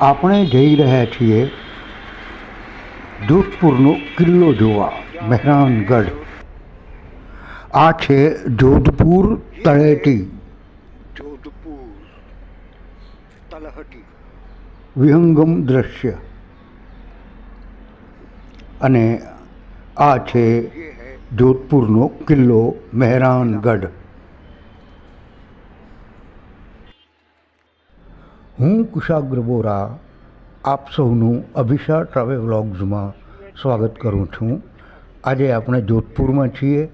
આપણે જઈ રહ્યા છીએ જોધપુરનો કિલ્લો જોવા, મહેરાનગઢ. આ છે જોધપુર તળેટી. જોધપુર તલહટી વિહંગમ દ્રશ્ય. અને આ છે જોધપુરનો કિલ્લો, મહેરાનગઢ. હું કુશાગ્ર બોરા, આપ સૌનું અભિષા ટ્રાવેલ વ્લોગ્સમાં સ્વાગત કરું છું. આજે આપણે જોધપુરમાં છીએ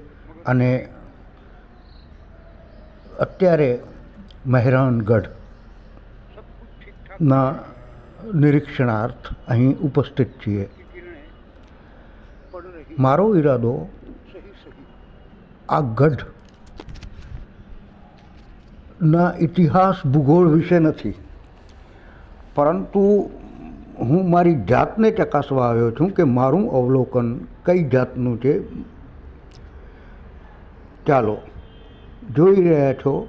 અને અત્યારે મહેરાનગઢના નિરીક્ષણાર્થ અહીં ઉપસ્થિત છીએ. મારો ઈરાદો આ ગઢ ઇતિહાસ ભૂગોળ વિશે નથી. પરંતુ હું મારી જાતને ચકાસવા આવ્યો છું કે મારું અવલોકન કઈ જાતનું છે. ચાલો, જોઈ રહ્યા છો,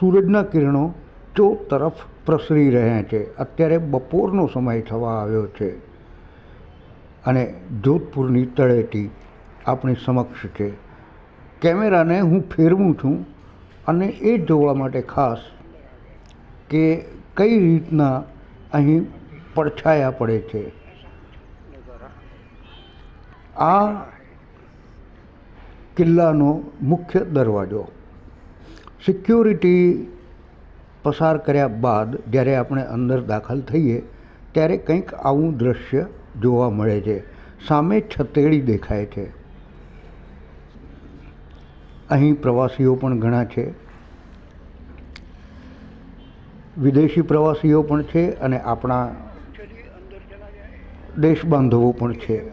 સૂરજના કિરણો ચો તરફ પ્રસરી રહ્યા છે. અત્યારે બપોરનો સમય થવા આવ્યો છે અને જોધપુરની તળેટી આપણી સમક્ષ છે. કેમેરાને હું ફેરવું છું અને એ જોવા માટે ખાસ કે કઈ રીતના અહીં પડછાયા પડે છે. આ કિલ્લાનો મુખ્ય દરવાજો. સિક્યોરિટી પસાર કર્યા બાદ જ્યારે આપણે અંદર દાખલ થઈએ, ત્યારે કંઈક આવું દ્રશ્ય જોવા મળે છે. સામે છતેડી દેખાય છે. અહીં પ્રવાસીઓ પણ ઘણા છે. વિદેશી પ્રવાસીઓ પણ છે અને આપણા દેશ બાંધવો પણ છે.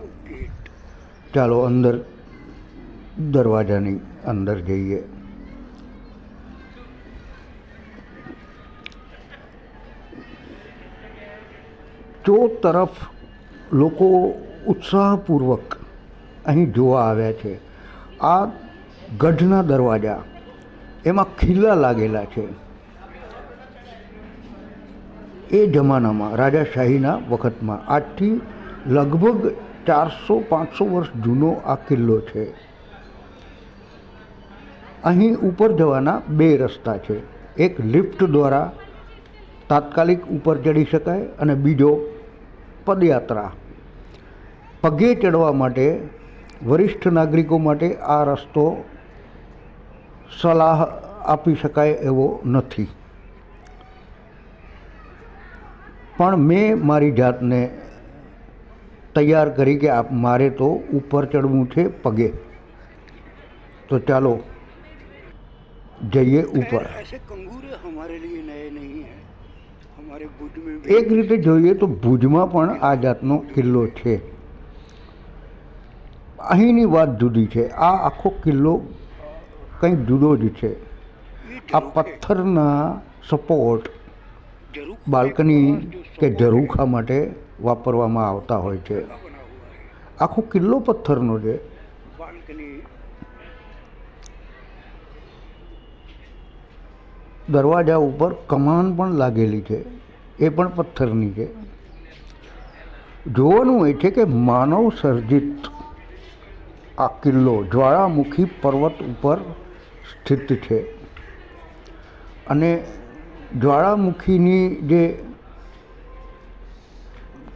ચાલો અંદર દરવાજાની અંદર જઈએ. ચો તરફ લોકો ઉત્સાહપૂર્વક અહીં જોવા આવ્યા છે. આ ગઢના દરવાજા, એમાં ખીલા લાગેલા છે. એ જમાનામાં રાજાશાહીના વખતમાં આજથી લગભગ ચારસો પાંચસો વર્ષ જૂનો આ કિલ્લો છે. અહીં ઉપર જવાના બે રસ્તા છે. એક લિફ્ટ દ્વારા તાત્કાલિક ઉપર ચડી શકાય અને બીજો પદયાત્રા. પગે ચડવા માટે વરિષ્ઠ નાગરિકો માટે આ રસ્તો સલાહ આપી શકાય એવો નથી. પણ મેં મારી જાતને તૈયાર કરી કે આપ મારે તો ઉપર ચડવું છે પગે. તો ચાલો જઈએ ઉપર. એક રીતે જોઈએ તો ભુજમાં પણ આ જાતનો કિલ્લો છે. અહીંની વાત જુદી છે. આ આખો કિલ્લો કંઈક જુદો જ છે. આ પથ્થરના સપોર્ટ બાલ્કની કે ઝરૂખા માટે વાપરવામાં આવતા હોય છે. આખો કિલ્લો પથ્થરનો છે. દરવાજા ઉપર કમાન પણ લાગેલી છે. એ પણ પથ્થરની છે. જોવાનું એ છે કે માનવ સર્જિત આ કિલ્લો જ્વાળામુખી પર્વત ઉપર સ્થિત છે. અને જ્વાળામુખીની જે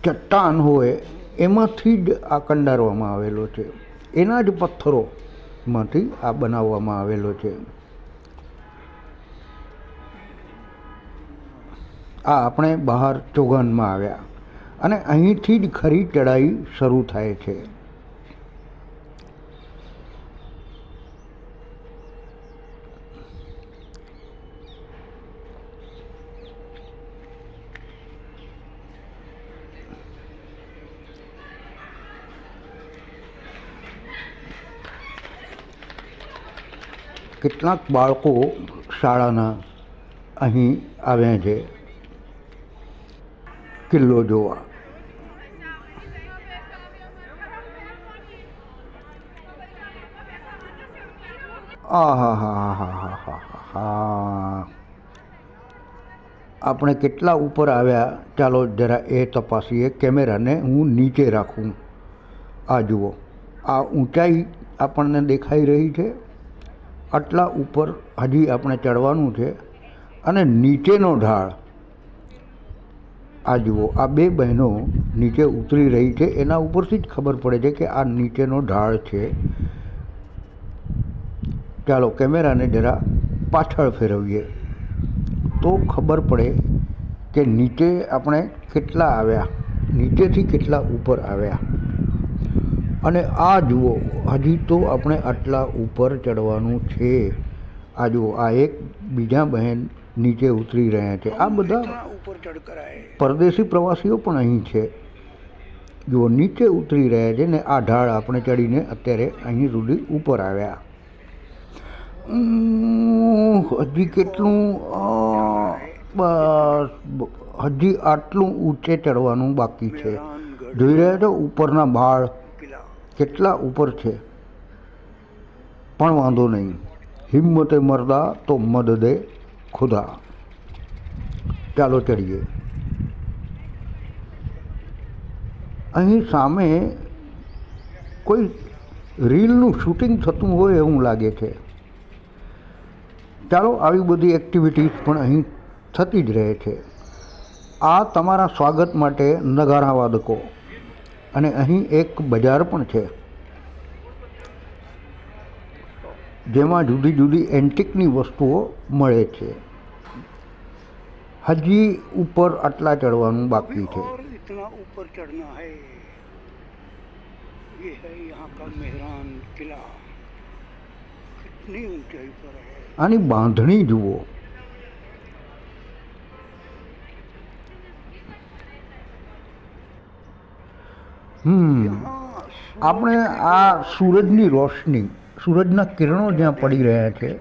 ચટ્ટાન હોય, એમાંથી જ આ કંડારવામાં આવેલો છે. એના જ પથ્થરોમાંથી આ બનાવવામાં આવેલો છે. આ આપણે બહાર ચોગાનમાં આવ્યા. અને અહીંથી જ ખરી ચડાઈ શરૂ થાય છે. કેટલાક બાળકો શાળાના અહીં આવ્યા છે. કિલ્લો જોવા. આ હા હા હા હા હા હા આપણે કેટલા ઉપર આવ્યા? ચાલો જરા એ તપાસીએ. કેમેરાને હું નીચે રાખું. આ જુઓ. આ ઊંચાઈ આપણને દેખાઈ રહી છે. આટલા ઉપર હજી આપણે ચડવાનું છે અને નીચેનો ઢાળ, આ જુઓ, આ બે બહેનો નીચે ઉતરી રહી છે, એના ઉપરથી જ ખબર પડે છે કે આ નીચેનો ઢાળ છે. ચાલો કેમેરાને જરા પાછળ ફેરવીએ. તો ખબર પડે કે નીચે આપણે કેટલા આવ્યા, નીચેથી કેટલા ઉપર આવ્યા. અને આ જુઓ હજી તો આપણે આટલા ઉપર ચડવાનું છે. આ જુઓ આ એક બીજા બહેન નીચે ઉતરી રહ્યા છે. આ બધા પરદેશી પ્રવાસીઓ પણ અહીં છે. જુઓ નીચે ઉતરી રહ્યા છે ને આ ઢાળ આપણે ચડીને અત્યારે અહીં સુધી ઉપર આવ્યા. હજી કેટલું? બસ હજી આટલું ઊંચે ચડવાનું બાકી છે. જોઈ રહ્યા છો ઉપરના બાળ કેટલા ઉપર છે? પણ વાંધો નહીં. હિંમતે મરદા તો મદદે ખુદા. ચાલો ચડીએ. અહીં સામે કોઈ રીલનું શૂટિંગ થતું હોય એવું લાગે છે. ચાલો આવી બધી એક્ટિવિટીઝ પણ અહીં થતી જ રહે છે. આ તમારા સ્વાગત માટે નગારા વાદકો અને અહીં એક બજાર પણ છે જેમાં જુદી જુદી એન્ટિકની વસ્તુઓ મળે છે હજી ઉપર આટલા ચડવાનું બાકી છે और इतना ऊपर चढ़ना है ये है यहाँ का मेहरान किला कितनी ऊंचाई पर है આની બાંધણી જુઓ આપણે આ સૂરજની રોશની, સૂરજના કિરણો જ્યાં પડી રહ્યા છે,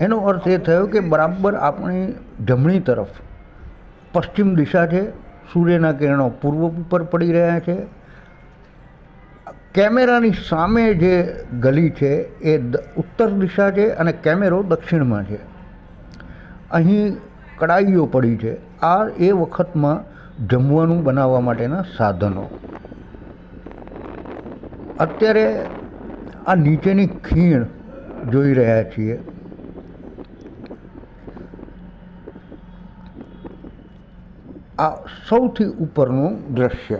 એનો અર્થ એ થયો કે બરાબર આપણી જમણી તરફ પશ્ચિમ દિશા છે, સૂર્યના કિરણો પૂર્વ ઉપર પડી રહ્યા છે. કેમેરાની સામે જે ગલી છે, એ ઉત્તર દિશા છે અને કેમેરો દક્ષિણમાં છે. અહીં કડાઈઓ પડી છે. આ એ વખતમાં જમવાનું બનાવવા માટેના સાધનો. અત્યારે આ નીચેની ખીણ જોઈ રહ્યા છીએ. આ સૌથી ઉપરનું દ્રશ્ય.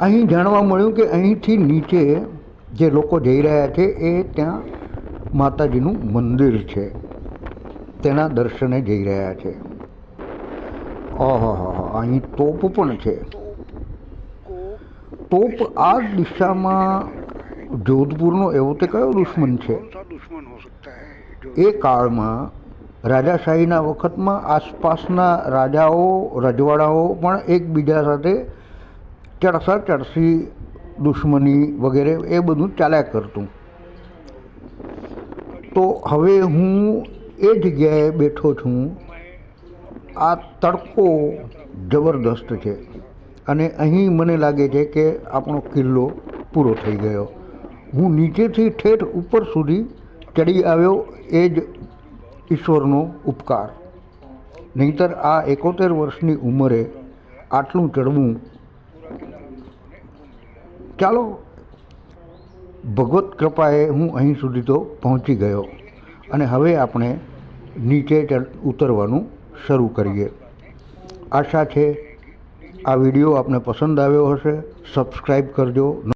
અહીં જાણવા મળ્યું કે અહીંથી નીચે જે લોકો જઈ રહ્યા છે એ ત્યાં માતાજીનું મંદિર છે. તેના દર્શને જઈ રહ્યા છે. ઓહો અહીં તોપ પણ છે. તોપ આ દિશામાં જોધપુરનો એવો તે કયો દુશ્મન છે? એ કાળમાં રાજાશાહીના વખતમાં આસપાસના રાજાઓ, રજવાડાઓ પણ એકબીજા સાથે ચડસા ચડસી દુશ્મની વગેરે એ બધું ચાલ્યા કરતું. તો હવે હું એ જગ્યાએ બેઠો છું. આ તડકો જબરદસ્ત છે. અને અહીં મને લાગે છે કે આપણો કિલ્લો પૂરો થઈ ગયો. હું નીચેથી ઠેઠ ઉપર સુધી ચડી આવ્યો એ જ ઈશ્વરનો ઉપકાર. નહીંતર આ એકોતેર વર્ષની ઉંમરે આટલું ચડવું. ચાલો, ભગવત કૃપાએ હું અહીં સુધી તો પહોંચી ગયો. અને હવે આપણે નીચે ઉતરવાનું શરૂ કરીએ. આશા છે આ વીડિયો આપને પસંદ આવ્યો હશે. સબસ્ક્રાઈબ કરજો.